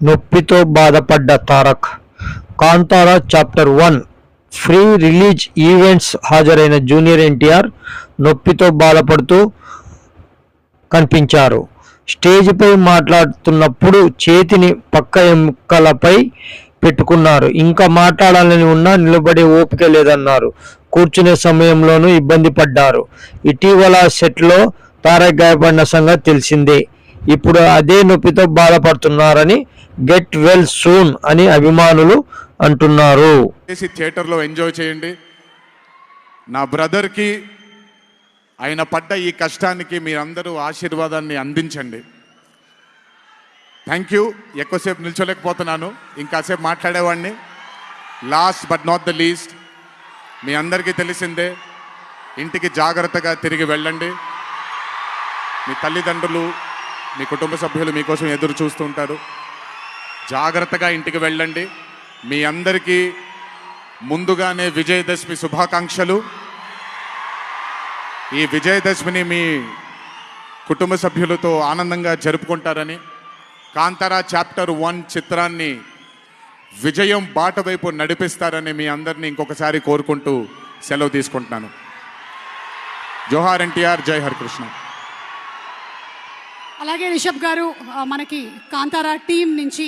నొప్పితో బాధపడ్డ Tarak. Kantara chapter one pre release events హాజరైన junior NTR నొప్పితో బాధపడుతూ కనిపించారు. స్టేజ్పై మాట్లాడుతున్నప్పుడు చేతిని పక్క ఎముకలపై పెట్టుకున్నారు. ఇంకా మాట్లాడాలని ఉన్నా నిలబడే ఓపిక లేదన్నారు. కూర్చునే సమయంలోనూ ఇబ్బంది పడ్డారు. ఇటీవల సెట్లో తారక్ గాయపడిన సంగతి తెలిసిందే. ఇప్పుడు అదే నొప్పితో బాధపడుతున్నారని గెట్ వెల్ సూన్ అని అభిమానులు అంటున్నారు. థియేటర్లో ఎంజాయ్ చేయండి. నా బ్రదర్కి ఆయన పడ్డ ఈ కష్టానికి మీరందరూ ఆశీర్వాదాన్ని అందించండి. Thank you. ఎక్కువసేపు నిల్చోలేకపోతున్నాను. ఇంకాసేపు మాట్లాడేవాడిని. Last but not the least మీ అందరికీ తెలిసిందే ఇంటికి జాగ్రత్తగా తిరిగి వెళ్ళండి. మీ తల్లిదండ్రులు మీ కుటుంబ సభ్యులు మీకోసం ఎదురు చూస్తూ ఉంటారు జాగ్రత్తగా ఇంటికి వెళ్ళండి. మీ అందరికీ ముందుగానే విజయదశమి శుభాకాంక్షలు. ఈ విజయదశమిని మీ కుటుంబ సభ్యులతో ఆనందంగా జరుపుకుంటారని కాంతారా చాప్టర్ వన్ చిత్రాన్ని విజయం బాట వైపు నడిపిస్తారని మీ అందరినీ ఇంకొకసారి కోరుకుంటూ సెలవు తీసుకుంటున్నాను. జోహార్ ఎన్టీఆర్ జై హరికృష్ణ. అలాగే రిషబ్ గారు మనకి కాంతారా టీం నుంచి